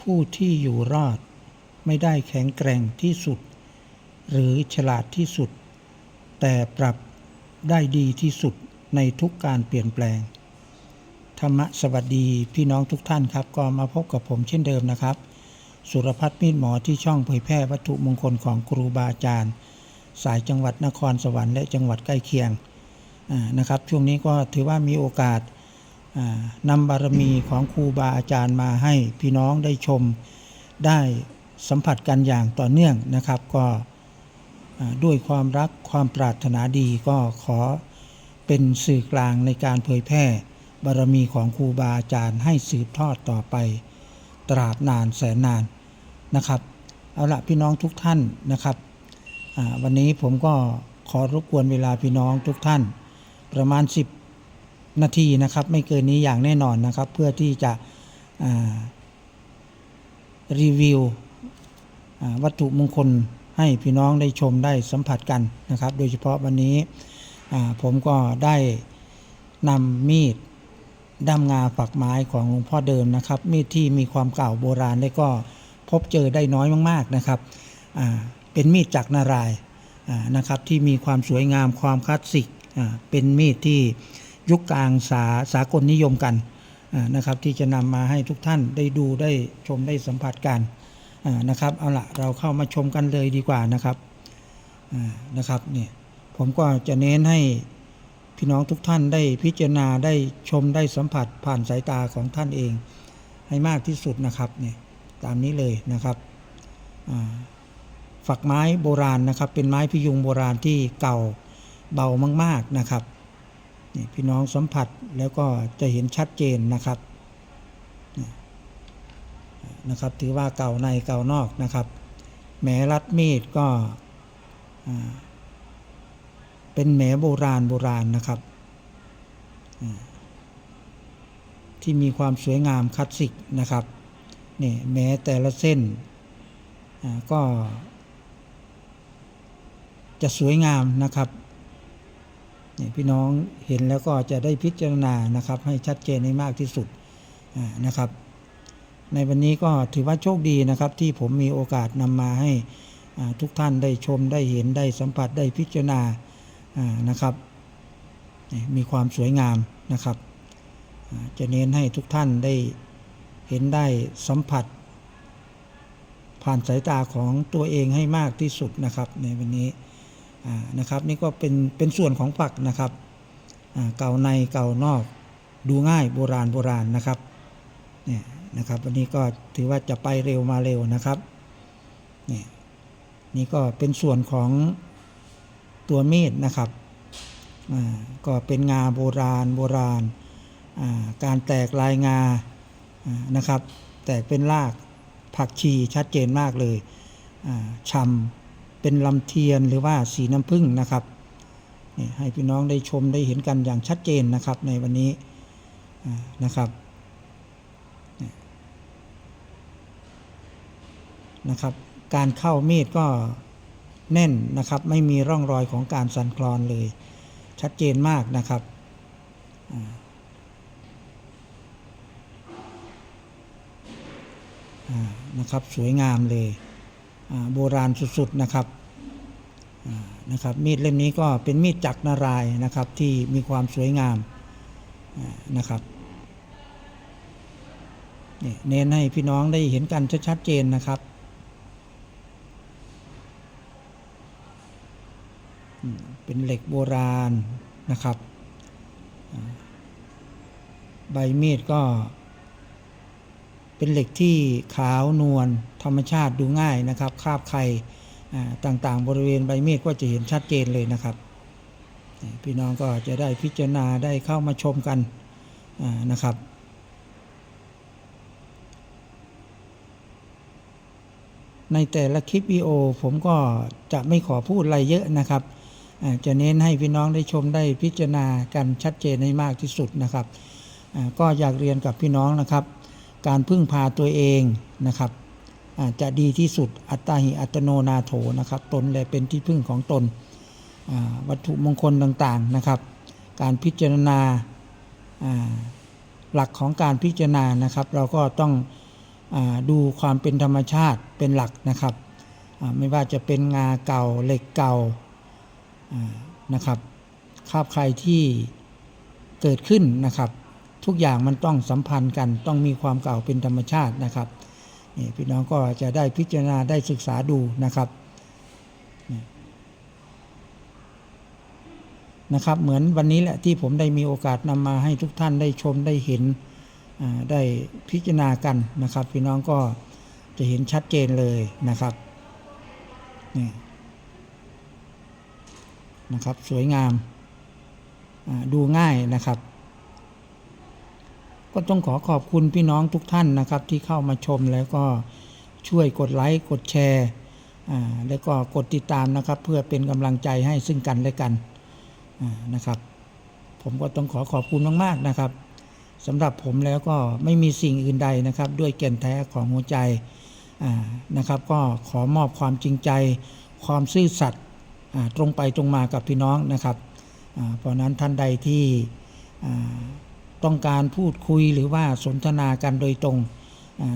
ผู้ที่อยู่รอด ไม่ได้แข็งแกร่งที่สุด หรือฉลาดที่สุด แต่ปรับได้ดีที่สุดในทุกการเปลี่ยนแปลง ธรรมะสวัสดีพี่น้องทุกท่านครับ ก็มาพบกับผมเช่นเดิมนะครับ สุรพัฒน์มีดหมอที่ช่องเผยแพร่วัตถุมงคลของครูบาอาจารย์ สายจังหวัดนครสวรรค์และจังหวัดใกล้เคียงนะครับ ช่วงนี้ก็ถือว่ามีโอกาส นำบารมีของครูบาอาจารย์มาให้พี่น้องได้ชมได้สัมผัสกันอย่างต่อเนื่องนะครับ ก็ด้วยความรักความปรารถนาดีก็ขอเป็นสื่อกลางในการเผยแพร่บารมีของครูบาอาจารย์ให้สืบทอดต่อไป ตราบนานแสนนานนะครับ เอาละพี่น้องทุกท่านนะครับ วันนี้ผมก็ขอรบกวนเวลาพี่น้องทุกท่าน ประมาณ 10 นาทีนะครับ ไม่เกินนี้อย่างแน่นอนนะครับ เพื่อที่จะรีวิววัตถุมงคลให้พี่น้องได้ชมได้สัมผัสกันนะครับ โดยเฉพาะวันนี้ผมก็ได้นำมีดด้ามงาฝักไม้ของหลวงพ่อเดิมนะครับ มีดที่มีความเก่าโบราณและก็พบเจอได้น้อยมาก ๆนะครับเป็นมีดจากนารายนะครับที่มีความสวยงามความคลาสสิกเป็นมีดที่ ยุคกลางสาสากลนิยมกันนะครับที่จะนำมาให้ทุกท่านได้ดูได้ชมได้สัมผัสกันนะครับเอาละเราเข้ามาชมกันเลยดีกว่านะครับนะครับเนี่ยผมก็จะเน้นให้พี่น้องทุกท่านได้พิจารณาได้ชมได้สัมผัสผ่านสายตาของท่านเอง ให้มากที่สุดนะครับเนี่ยตามนี้เลยนะครับฝักไม้โบราณนะครับ เป็นไม้พยุงโบราณที่เก่าเบามาก ๆนะครับ นี่พี่น้องสัมผัสแล้วก็จะเห็นชัดเจนนะครับนะครับถือว่าเก่าในเก่านอกนะครับแหมรัดมีดก็เป็นแหมโบราณโบราณนะครับ ที่มีความสวยงามคลาสสิกนะครับนี่แหมแต่ละเส้นก็จะสวยงามนะครับ พี่น้องเห็นแล้วก็จะได้พิจารณานะครับ ให้ชัดเจนให้มากที่สุดนะครับ ในวันนี้ก็ถือว่าโชคดีนะครับ ที่ผมมีโอกาสนำมาให้ทุกท่านได้ชมได้เห็นได้สัมผัสได้พิจารณานะครับ มีความสวยงามนะครับ จะเน้นให้ทุกท่านได้เห็นได้สัมผัส ผ่านสายตาของตัวเองให้มากที่สุดนะครับ ในวันนี้ นะครับนี่ก็เป็นเป็นส่วนของฝักนะครับเก่าในเก่านอกดูง่ายโบราณโบราณนะครับเนี่ยนะครับวันนี้ก็ถือว่าจะไปเร็วมาเร็วนะครับเนี่ยนี่ก็เป็นส่วนของตัวมีดนะครับก็เป็นงาโบราณโบราณการแตกลายงาานะครับ แตกเป็นรากผักชีชัดเจนมากเลยอ่าชำ เป็นลำเทียนหรือว่าสีน้ำผึ้งนะครับนี่ให้พี่น้องได้ชมได้เห็นกันอย่างชัดเจนนะครับในวันนี้นะครับนะครับ การเข้ามีดก็แน่นนะครับ ไม่มีร่องรอยของการสั่นคลอนเลย ชัดเจนมากนะครับนะครับสวยงามเลย โบราณสุดๆนะครับนะครับมีดเล่มนี้ก็เป็นมีดจักรนารายนะครับที่มีความสวยงามนะครับเน้นให้พี่น้องได้เห็นกันชัดๆเจนนะครับเป็นเหล็กโบราณนะครับ ใบมีดก็ เป็นเหล็กที่ขาวนวลธรรมชาติดูง่ายนะครับคาบไข่ต่างๆ บริเวณใบเมีดก็จะเห็นชัดเจนเลยนะครับ พี่น้องก็จะได้พิจารณาได้เข้ามาชมกันนะครับในแต่ละคลิปวิดีโอผมก็จะไม่ขอพูดอะไรเยอะนะครับ จะเน้นให้พี่น้องได้ชมได้พิจารณากันชัดเจนให้มากที่สุดนะครับ ก็อยากเรียนกับพี่น้องนะครับ การพึ่งพาตัวเองนะครับจะดีที่สุดอัตตาหิอัตโนนาโถนะครับตนและเป็นที่พึ่งของตนวัตถุมงคลต่างๆนะครับ การพิจารณาหลักของการพิจารณานะครับ เราก็ต้องอดูความเป็นธรรมชาติเป็นหลักนะครับไม่ว่าจะเป็นงาเก่าเหล็กเก่านะครับคาบใครที่เกิดขึ้นนะครับ ทุกอย่างมันต้องสัมพันธ์กัน ต้องมีความเก่าเป็นธรรมชาตินะครับนี่พี่น้องก็จะได้พิจารณาได้ศึกษาดูนะครับนะครับ เหมือนวันนี้แหละที่ผมได้มีโอกาสนำมาให้ทุกท่านได้ชมได้เห็นได้พิจารณากันนะครับ พี่น้องก็จะเห็นชัดเจนเลยนะครับนี่นะครับ สวยงามดูง่ายนะครับ ก็ต้องขอขอบคุณพี่น้องทุกท่านนะครับ ที่เข้ามาชมแล้วก็ช่วยกดไลค์กดแชร์แล้วก็กดติดตามนะครับ เพื่อเป็นกำลังใจให้ซึ่งกันและกันนะครับ ผมก็ต้องขอขอบคุณมากๆนะครับสำหรับผมแล้วก็ไม่มีสิ่งอื่นใดนะครับ ด้วยแก่นแท้ของหัวใจนะครับ ก็ขอมอบความจริงใจ ความซื่อสัตย์ตรงไปตรงมากับพี่น้องนะครับเพราะนั้นท่านใดที่ ต้องการพูดคุยหรือว่าสนทนากันโดยตรง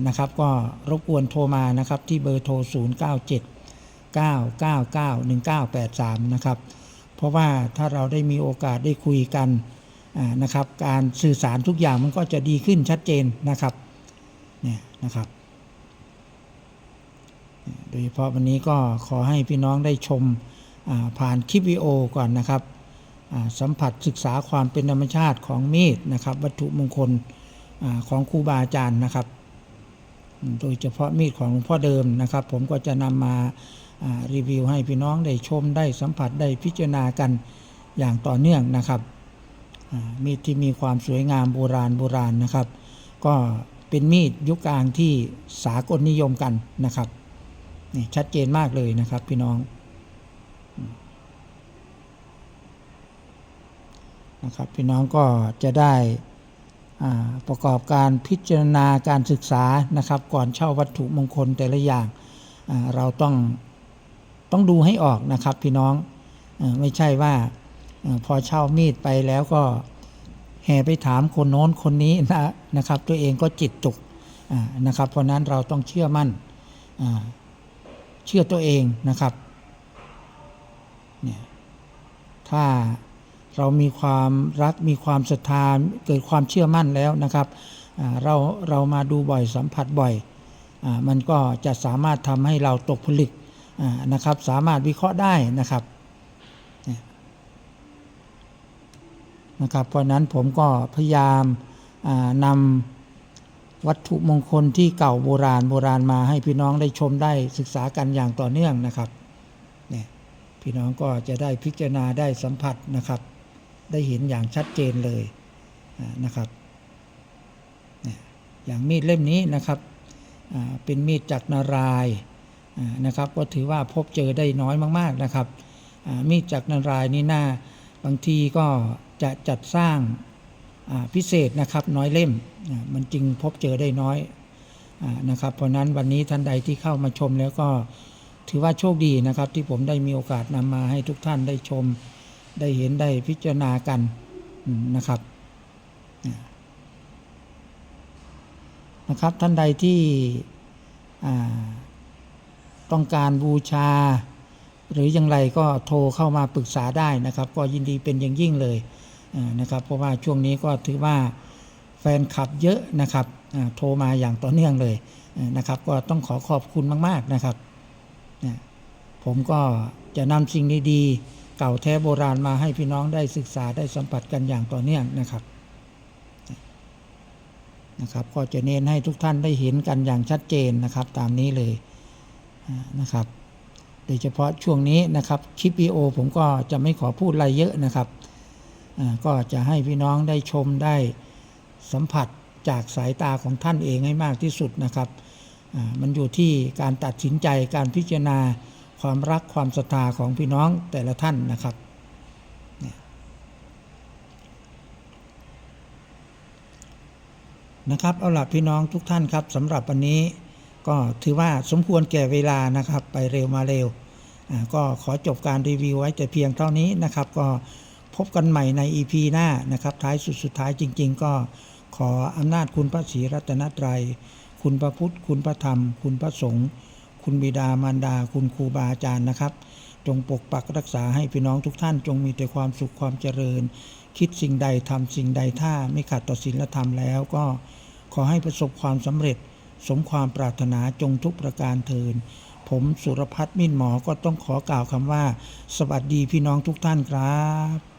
นะครับ ก็รบกวนโทรมานะครับที่เบอร์โทร 0 9 7 9 9 9 1 9 8 3 นะครับ เพราะว่าถ้าเราได้มีโอกาสได้คุยกันนะครับ การสื่อสารทุกอย่างมันก็จะดีขึ้นชัดเจนนะครับเนี่ยนะครับ โดยเฉพาะวันนี้ก็ขอให้พี่น้องได้ชมผ่านคลิปวิดีโอก่อนนะครับ สัมผัสศึกษาความเป็นธรรมชาติของมีดนะครับ วัตถุมงคลอของครูบาอาจารย์นะครับ โดยเฉพาะมีดของหลวงพ่อเดิมนะครับ ผมก็จะนำมาอ่ารีวิวให้พี่น้องได้ชมได้สัมผัสได้พิจารณากันอย่างต่อเนื่องนะครับมีดที่มีความสวยงามโบราณโบราณนะครับ ก็เป็นมีดยุคกลางที่สากลนิยมกันนะครับนี่ชัดเจนมากเลยนะครับพี่น้อง นะครับพี่น้องก็จะได้ประกอบการพิจารณาการศึกษานะครับ ก่อนเช่าวัตถุมงคลแต่ละอย่างเราต้องต้องดูให้ออกนะครับพี่น้องอไม่ใช่ว่าอพอเช่ามีดไปแล้วก็แห่ไปถามคนโน้นคนนี้นะนะครับ ตัวเองก็จิตตกนะครับ เพราะนั้นเราต้องเชื่อมั่นเชื่อตัวเองนะครับเนี่ยถ้า เรามีความรักมีความศรัทธาเกิดความเชื่อมั่นแล้วนะครับเราเรามาดูบ่อยสัมผัสบ่อยอมันก็จะสามารถทำให้เราตกผลึกนะครับ สามารถวิเคราะห์ได้นะครับนะครับเพราะนั้นผมก็พยายามนำวัตถุมงคลที่เก่าโบราณโบราณมาให้พี่น้องได้ชมได้ศึกษากันอย่างต่อเนื่องนะครับ เนี่ยพี่น้องก็จะได้พิจารณาได้สัมผัสนะครับ ได้เห็นอย่างชัดเจนเลยนะครับอย่างมีดเล่มนี้นะครับเป็นมีดจากนารายนะครับ ก็ถือว่าพบเจอได้น้อยมาก ๆนะครับมีดจากนารายนี่น่าบางทีก็จะจัดสร้างพิเศษนะครับน้อยเล่มมันจึงพบเจอได้น้อยนะครับ เพราะนั้นวันนี้ท่านใดที่เข้ามาชมแล้วก็ถือว่าโชคดีนะครับ ที่ผมได้มีโอกาสนำมาให้ทุกท่านได้ชม ได้เห็นได้พิจารณากันนะครับนะครับท่านใดที่ต้องการบูชา หรืออย่างไรก็โทรเข้ามาปรึกษาได้นะครับ ก็ยินดีเป็นอย่างยิ่งเลยนะครับ เพราะว่าช่วงนี้ก็ถือว่าแฟนคลับเยอะนะครับโทรมาอย่างต่อเนื่องเลยนะครับ ก็ต้องขอขอบคุณมาก ๆนะครับ ผมก็จะนำสิ่งดีๆ เก่าแท้โบราณมาให้พี่น้องได้ศึกษาได้สัมผัสกันอย่างต่อเนื่องนะครับนะครับก็จะเน้นให้ทุกท่านได้เห็นกันอย่างชัดเจนนะครับตามนี้เลยนะครับโดยเฉพาะช่วงนี้นะครับคลิปวิดีโอผมก็จะไม่ขอพูดอะไรเยอะนะครับก็จะให้พี่น้องได้ชมได้สัมผัสจากสายตาของท่านเองให้มากที่สุดนะครับมันอยู่ที่การตัดสินใจการพิจารณา ความรักความศรัทธาของพี่น้องแต่ละท่านนะครับนะครับเอาล่ะพี่น้องทุกท่านครับสำหรับวันนี้ก็ถือว่าสมควรแก่เวลานะครับ ไปเร็วมาเร็ว ก็ขอจบการรีวิวไว้แต่เพียงเท่านี้นะครับ ก็พบกันใหม่ใน EP หน้านะครับ ท้ายสุดสุดท้ายจริง ๆ ก็ขออำนาจคุณพระศรีรัตนตรัย คุณพระพุทธ คุณพระธรรม คุณพระสงฆ์ คุณบิดามารดา คุณครูบาอาจารย์นะครับ จงปกปักรักษาให้พี่น้องทุกท่านจงมีแต่ความสุขความเจริญ คิดสิ่งใดทำสิ่งใดถ้าไม่ขัดต่อศีลธรรมแล้วก็ขอให้ประสบความสำเร็จ สมความปรารถนาจงทุกประการเทินผมสุรพัฒน์มิ่นหมอก็ต้องขอกล่าวคำว่า สวัสดีพี่น้องทุกท่านครับ